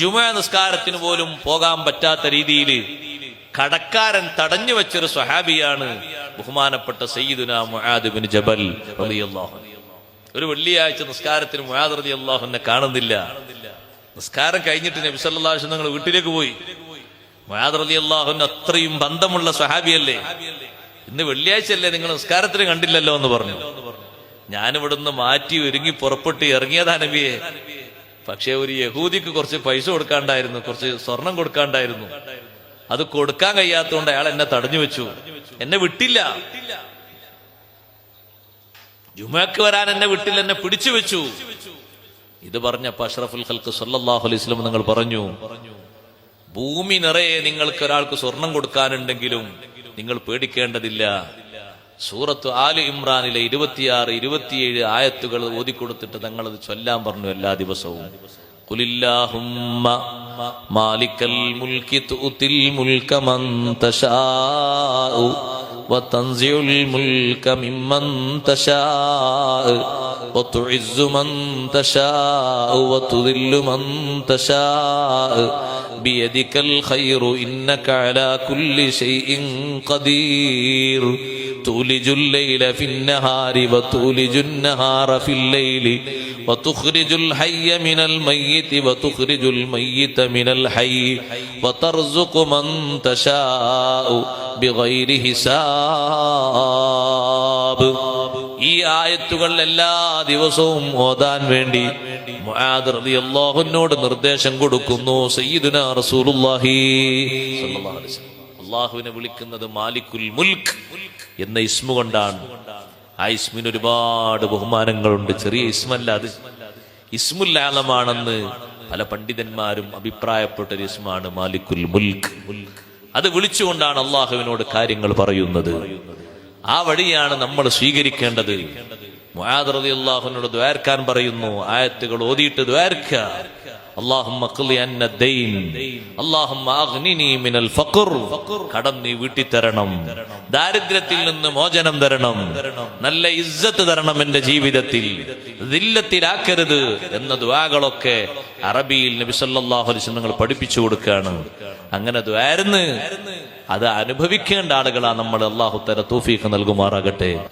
ജുമാ നിസ്കാരത്തിന് പോലും പോകാൻ പറ്റാത്ത രീതിയിൽ കടക്കാരൻ തടഞ്ഞു വെച്ചൊരു സ്വഹാബിയാണ് ബഹുമാനപ്പെട്ട സയ്യിദുന ജബൽ റളിയല്ലാഹു ഒരു വെള്ളിയാഴ്ച നിസ്കാരത്തിന് റളിയല്ലാഹു അൻഹു കാണുന്നില്ല. നിസ്കാരം കഴിഞ്ഞിട്ട് നബി സല്ലല്ലാഹു അലൈഹി നിങ്ങൾ വീട്ടിലേക്ക് പോയി. മുആദ് റളിയല്ലാഹു അള്ളാഹുന് അത്രയും ബന്ധമുള്ള സ്വഹാബിയല്ലേ? ഇന്ന് വെള്ളിയാഴ്ച അല്ലേ നിങ്ങൾ നിസ്കാരത്തിന് കണ്ടില്ലല്ലോ എന്ന് പറഞ്ഞു. ഞാനിവിടുന്ന് മാറ്റി ഒരുങ്ങി പുറപ്പെട്ട് ഇറങ്ങിയതാ നബിയെ. പക്ഷെ ഒരു യഹൂദിക്ക് കുറച്ച് പൈസ കൊടുക്കാണ്ടായിരുന്നു കുറച്ച് സ്വർണം കൊടുക്കാണ്ടായിരുന്നു. അത് കൊടുക്കാൻ കഴിയാത്തതുകൊണ്ട് അയാൾ എന്നെ തടഞ്ഞു വെച്ചു. എന്നെ വിട്ടില്ല. ജുമക്ക് വരാൻ എന്നെ വിട്ടില്ല എന്നെ പിടിച്ചു വെച്ചു. ഇത് പറഞ്ഞപ്പോ അഷ്റഫുൽ ഹൽക്ക് സല്ലാഹു അലൈഹി വസല്ലം നിങ്ങൾ പറഞ്ഞു ഭൂമി നിറയെ നിങ്ങൾക്ക് ഒരാൾക്ക് സ്വർണം കൊടുക്കാനുണ്ടെങ്കിലും നിങ്ങൾ പേടിക്കേണ്ടതില്ല. സൂറത്ത് ആലു ഇമ്രാനിലെ ഇരുപത്തിയാറ് ഇരുപത്തിയേഴ് ആയത്തുകൾ ഓതിക്കൊടുത്തിട്ട് തങ്ങളത് ചൊല്ലാൻ പറഞ്ഞു എല്ലാ ദിവസവും കുലില്ലാഹുമ്മ മാലിക്കൽ മുൽക്കി തുത്തിൽ മുൽക്ക മൻ തശാഉ وتنزع الملك ممن تشاء وتعز من تشاء وتذل من تشاء بيدك الخير إنك على كل شيء قدير تولج الليل في النهار وتولج النهار في الليل وتخرج الحي من الميت وتخرج الميت من الحي وترزق من تشاء بغير حساب ഈ ആയത്തുകൾ എല്ലാ ദിവസവും ഓതാൻ വേണ്ടി മുആദ് റളിയല്ലാഹുവിനോട് നിർദ്ദേശം കൊടുക്കുന്നു സയ്യിദുന റസൂലുള്ളാഹി സ്വല്ലല്ലാഹു അലൈഹി വസല്ലം അള്ളാഹുവിനെ വിളിക്കുന്നത് മാലിക്കുൽ മുൽക്ക് എന്ന ഇസ്മു കൊണ്ടാണ്. ആ ഇസ്മിന് ഒരുപാട് ബഹുമാനങ്ങളുണ്ട്. ചെറിയ ഇസ്മല്ല അത്. ഇസ്മുൽ പല പണ്ഡിതന്മാരും അഭിപ്രായപ്പെട്ട ഒരു ഇസ്മാണ് മാലിക്കുൽ മുൽക്ക്. അത് വിളിച്ചുകൊണ്ടാണ് അള്ളാഹുവിനോട് കാര്യങ്ങൾ പറയുന്നത്. ആ വഴിയാണ് നമ്മൾ സ്വീകരിക്കേണ്ടത്. മുആദ് അള്ളാഹുവിനോട് ദ്വാരക്കാൻ പറയുന്നു. ആയത്തുകൾ ഓതിയിട്ട് ദ്വാരക്ക അള്ളാഹുമ്മ കടം നീ വീട്ടി തരണം ദാരിദ്ര്യത്തിൽ നിന്ന് മോചനം തരണം. നല്ല ഇജ്ജത്ത് തരണം എന്റെ ജീവിതത്തിൽ. ദില്ലത്തിലാക്കരുത് എന്ന ദ്വാകളൊക്കെ അറബിയിൽ നബി സല്ലാഹു അലൈസ് നിങ്ങൾ പഠിപ്പിച്ചു കൊടുക്കുകയാണ്. അങ്ങനെ ദ്വാരുന്ന് അത് അനുഭവിക്കേണ്ട ആളുകളാണ് നമ്മൾ. അള്ളാഹു തര തൗഫീഖ് നൽകുമാറാകട്ടെ.